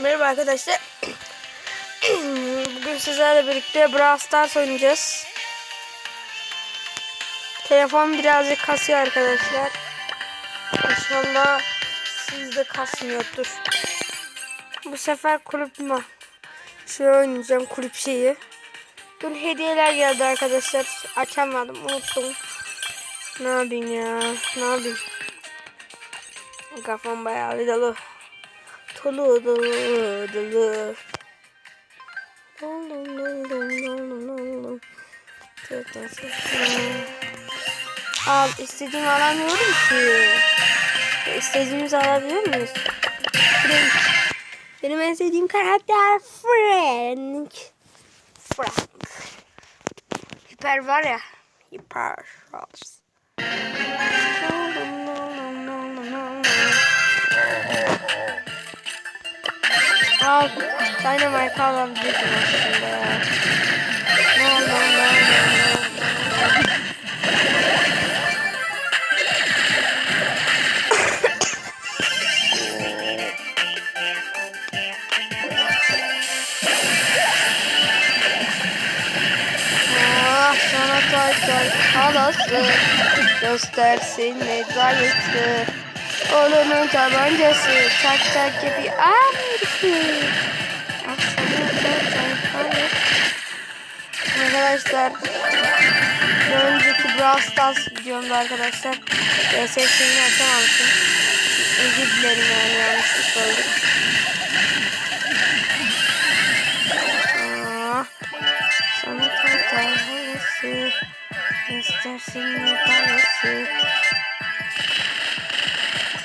Merhaba arkadaşlar. Bugün sizlerle birlikte Brawl Stars oynayacağız. Telefon birazcık kasıyor arkadaşlar. İnşallah sizde kasmıyordur. Bu sefer kulüp mü? Şöyle oynayacağım kulüp şeyi. Dün hediyeler geldi arkadaşlar. Açamadım unuttum. Ne yapayım ya? Ne yapayım? Kafam bayağı bir dolu. Dolu dolu. Al istediğimi alamıyorum ki. İstediğimizi alabiliyor muyuz? Frank. Benim en sevdiğim karakter Frank. Frank. Hiper var ya. Hiper. Al. Dynamite alabilirsin aslında ya. No no no no no. Ah halası göstersin medalisi Oğlunun tabancası tak tak gibi amcası Arkadaşlar bir önceki Brawl Stars videomda arkadaşlar sesini açamamışım. Özür dilerim yani yanlışlık oldu. Ah, sana tay halası Göstersin medalisi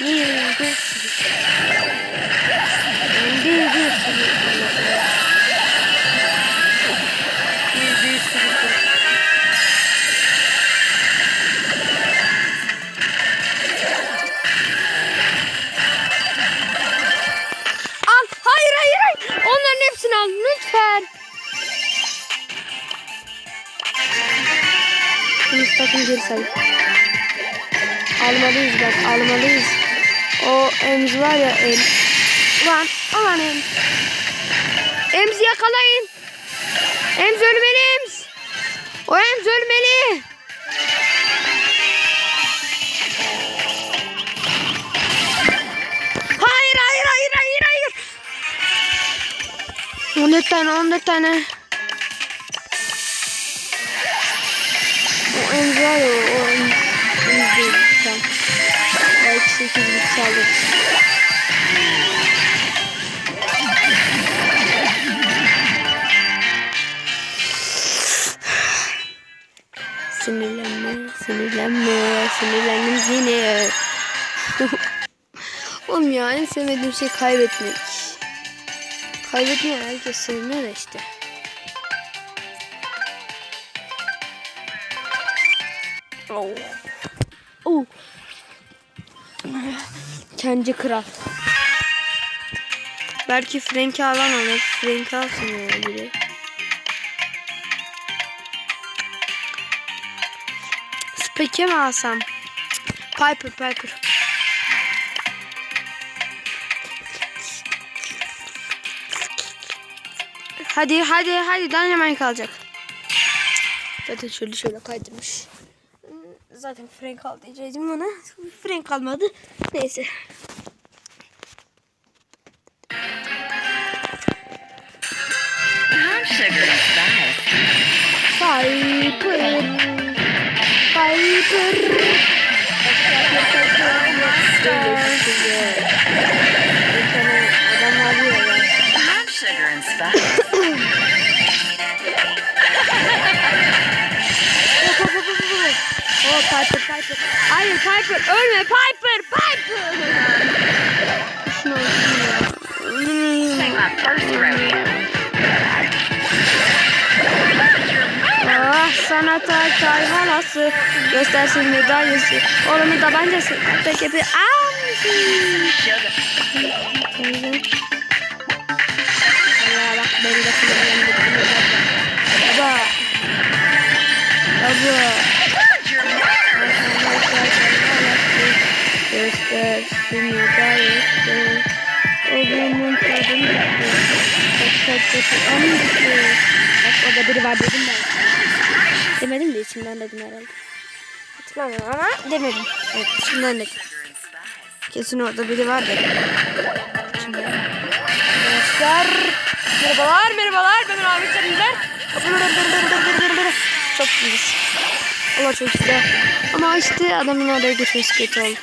Bir bir geri. Almalıyız bak almalıyız. O Ems var ya Ems. Ulan ulan Ems. Ems'i yakalayın. Ems ölmeli Ems. O Ems ölmeli. Hayır hayır hayır hayır hayır. 14 tane 14 tane. Var ya o. Ems değil. Tamam. Belki 8 bit saldırır. Sinirlenme, sinirlenme, sinirlendim yine. Oğlum ya en sevmediğim şey kaybetmek. Kaybetmeyi herkes sevmiyor işte. Oh. Oh. Kendi kral. Belki Frank'i alamadık. Frank'i alsın ya biri. Speke mi alsam? Piper, Piper. Hadi, hadi, hadi. Dynamite kalacak. Zaten şöyle şöyle kaydırmış. Zaten Frank al diyecektim ona. Frank almadı. Neyse. I'm sugar ölme Piper Piper. Şunu. Ah sana tay tay halası göstersin medalyası oğlumun tabancası tek amcası. Sugar. Allah bak beni de kullanıyorum. Göstersin medalyası olduğunun sorduğunu gitti. Çok çok kötü. Onu gitti. Bak orada biri var dedim ben. Demedim de içimden dedim herhalde. Hatırlamıyorum ama demedim. Evet içimden dedim. Kesin orada biri var dedim. Arkadaşlar. Merhabalar merhabalar. Ben Ahmet Canımlar. Çok iyiyiz. Allah çok güzel. Ama işte adamın oraya geçmesi kötü oldu.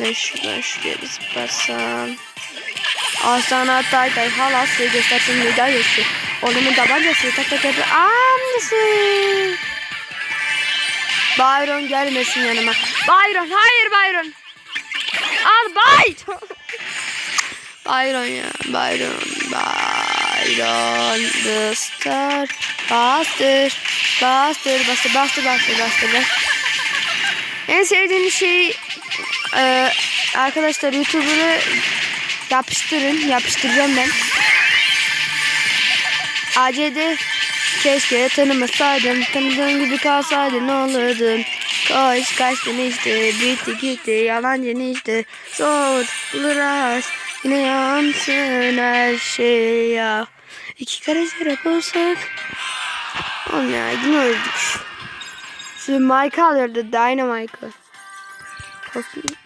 Ben şuradan şuraya bir zıplarsam. Asana tay tay halası göstersin müdahalesi. Oğlumun tabancası tak tak tak. Amcası. Byron gelmesin yanıma. Byron hayır Byron. Al Byron. Byron ya Byron. Byron. Bastır. Bastır. Bastır. Bastır. Bastır. Bastır. bastır. En sevdiğim şey e, arkadaşlar YouTuber'ı yapıştırın. Yapıştıracağım ben. ACD keşke tanımasaydım. Tanıdığın gibi kalsaydın ne olurdun. Koş kaçtın işte. Bitti gitti. Yalancın işte. Zor bulur aşk. Yine yansın her şey ya. İki karacara bulsak. Oğlum ya yine öldük. Şimdi Mike alıyordu. Dynamike'ı. Kostüm.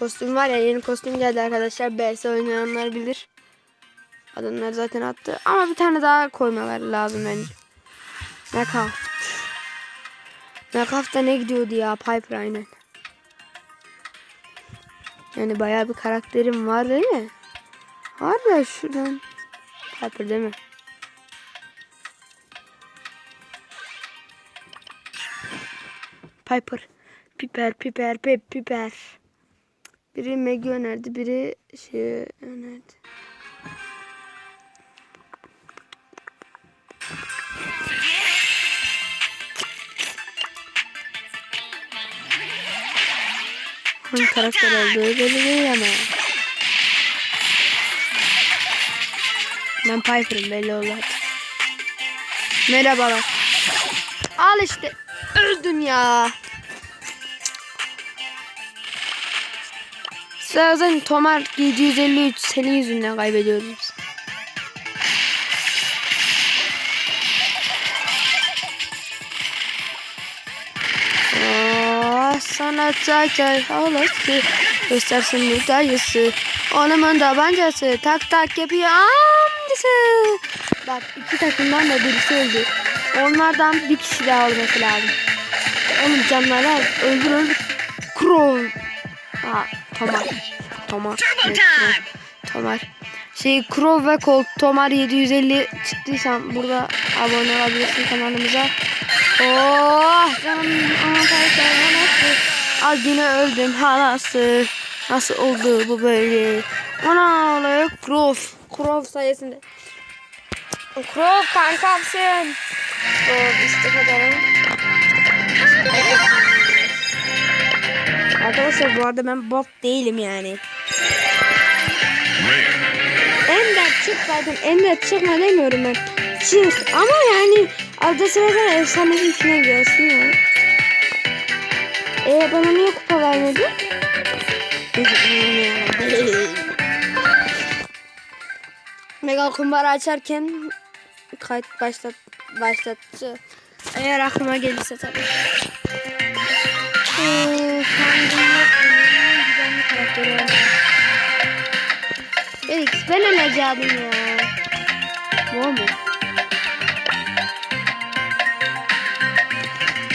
Kostüm var ya yeni kostüm geldi arkadaşlar. BS oynayanlar bilir. Adamlar zaten attı. Ama bir tane daha koymaları lazım bence. Knockout. Knockout'ta ne gidiyordu ya? Piper aynen. Yani bayağı bir karakterim var değil mi? Var da şuradan. Piper değil mi? Piper. Piper, piper, pep, piper. Biri Maggie önerdi, biri şey önerdi. Hangi karakter olduğu belli değil ama. Ben Piper'ım belli oldu. Merhabalar. Al işte. Öldüm ya. Zaten Tomar 753 senin yüzünden kaybediyoruz. Aa, sana çay çay halası göstersin müdahiyesi. Onumun tabancası tak tak yapıyor amcası. Bak iki takımdan da birisi öldü. Onlardan bir kişi daha olması lazım. Oğlum canları. Öldür öldür. Kron. Aa, Tomar. Tomar. Turbo time. Tomar. Şey Crow ve Colt Tomar 750 çıktıysan burada abone olabilirsin kanalımıza. Oh canım. Az yine öldüm halası. Nasıl oldu bu böyle? Ana oluyor Crow. Crow sayesinde. Crow kankamsın. Crow işte kadarım. Arkadaşlar bu arada ben bot değilim yani. Ender çık zaten. Ender çıkma demiyorum ben. Çık ama yani arada sırada efsane içine gelsin ya. Ee bana niye kupa vermedi? Mega kumbara açarken kayıt başlat başlattı. Eğer aklıma gelirse tabii. Karakteri var. Felix ben öleceğim ya. Bu mu?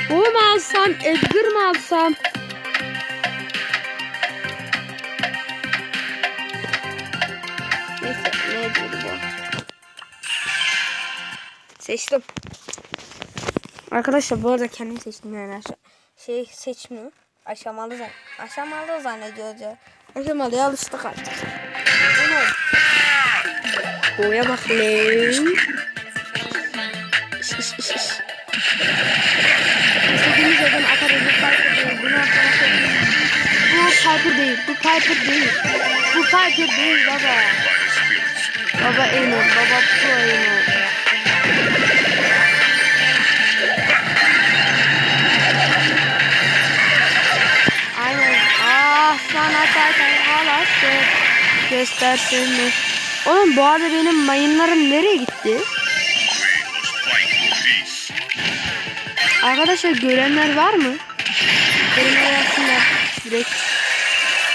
Bu mu alsam? Edgar mı alsam? Neyse ne Edgar'ı bu? Seçtim. Arkadaşlar bu arada kendim seçtim yani şey seçmiyor. Aşamalı zan aşamalı zannediyoruz ya. Aşamalıya alıştık artık. Bunu Boya bak lan. İş iş iş iş. İstediğimiz yerden atarız. Bu Piper değil. Bunu atlamak. Bu Piper değil. Bu Piper değil. Bu Piper değil baba. Baba Eynur. Baba Pro Eynur. Sana zaten halası göstersin mi? Oğlum bu arada benim mayınlarım nereye gitti? Arkadaşlar görenler var mı? Yorumlara yazsınlar. Direkt.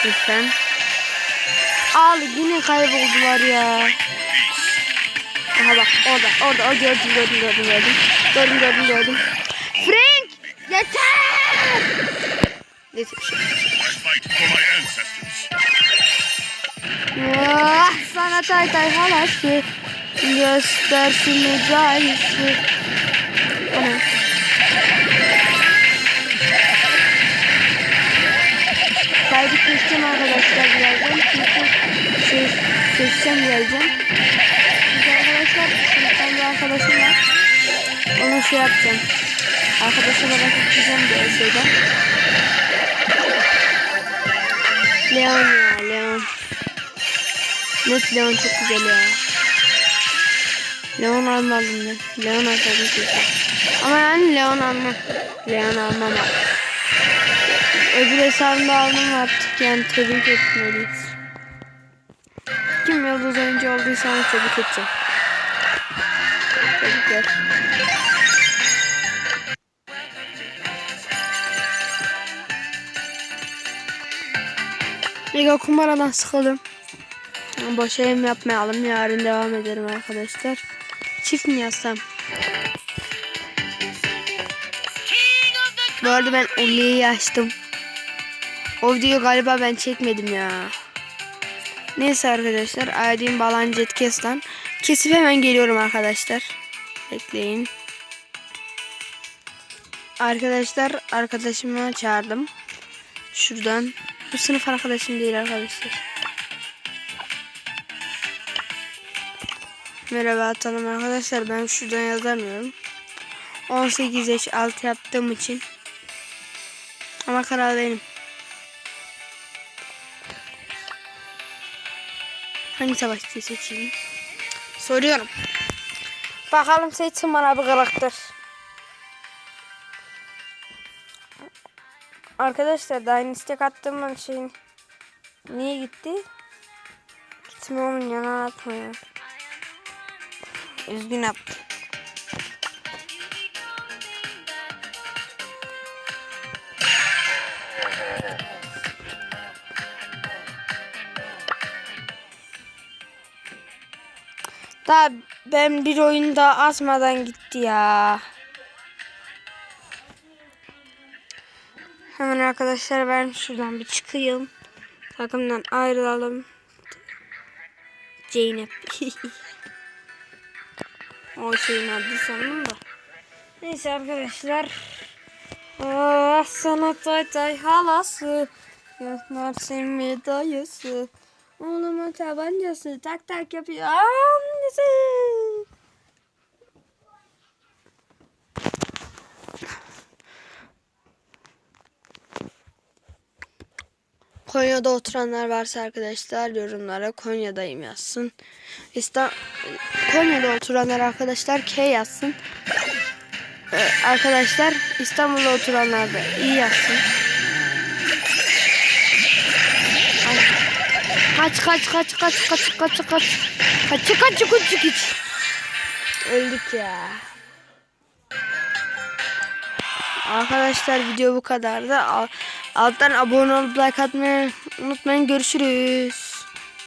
Lütfen. Al yine kayboldular ya. Aha bak orada orada o gördüm gördüm gördüm gördüm. Gördüm gördüm gördüm. Frank yeter. Neyse bir şey. Ah, sana tay tay halası göstersin mücahisi. Ana. Kaydı keseceğim arkadaşlar birazdan çünkü şey keseceğim birazdan. Çünkü arkadaşlar sınıftan bir arkadaşım var. Onu şey yapacağım. Arkadaşa merak edeceğim bir şeyden. Leon. Net Leon çok güzel ya. Leon almadım ben. Leon alsaydım keşke. Ama yani Leon almam. Leon almam artık. Öbür hesabımda almam artık yani tebrik etmeliyiz. Kim yıldız oyuncu olduysa onu tebrik edeceğim. Tebrikler. Mega kumaradan sıkıldım. Boş eğim yapmayalım. Yarın devam ederim arkadaşlar. Çift mi yazsam? Bu arada ben Oli'yi açtım. O videoyu galiba ben çekmedim ya. Neyse arkadaşlar. Aydın Balancı Etkes'ten. Kesip hemen geliyorum arkadaşlar. Bekleyin. Arkadaşlar arkadaşımı çağırdım. Şuradan. Bu sınıf arkadaşım değil arkadaşlar. Merhaba atalım arkadaşlar. Ben şuradan yazamıyorum. 18 yaş altı yaptığım için. Ama karar benim. Hangi savaşçıyı seçeyim? Soruyorum. Bakalım seçsin bana bir karakter. Arkadaşlar daha yeni istek attığım şeyin niye gitti? Gitmiyor mu yana atmıyor. Üzgünüm. Daha ben bir oyunda asmadan gitti ya. Hemen arkadaşlar ben şuradan bir çıkayım. Takımdan ayrılalım. Zeynep. o şeyin adı sandım da. Neyse arkadaşlar. Ah sana tay tay halası. Göstersin mi dayısı. Oğluma tabancası tak tak yapıyor. Annesi. Konya'da oturanlar varsa arkadaşlar yorumlara Konya'dayım yazsın. İsta Konya'da oturanlar arkadaşlar K yazsın. Ee, arkadaşlar İstanbul'da oturanlar da iyi yazsın. Kaç kaç kaç kaç kaç kaç kaç kaç kaç kaç kaç kaç Öldük ya. Arkadaşlar video bu kadardı. Al- Alttan abone olup like atmayı unutmayın. Görüşürüz.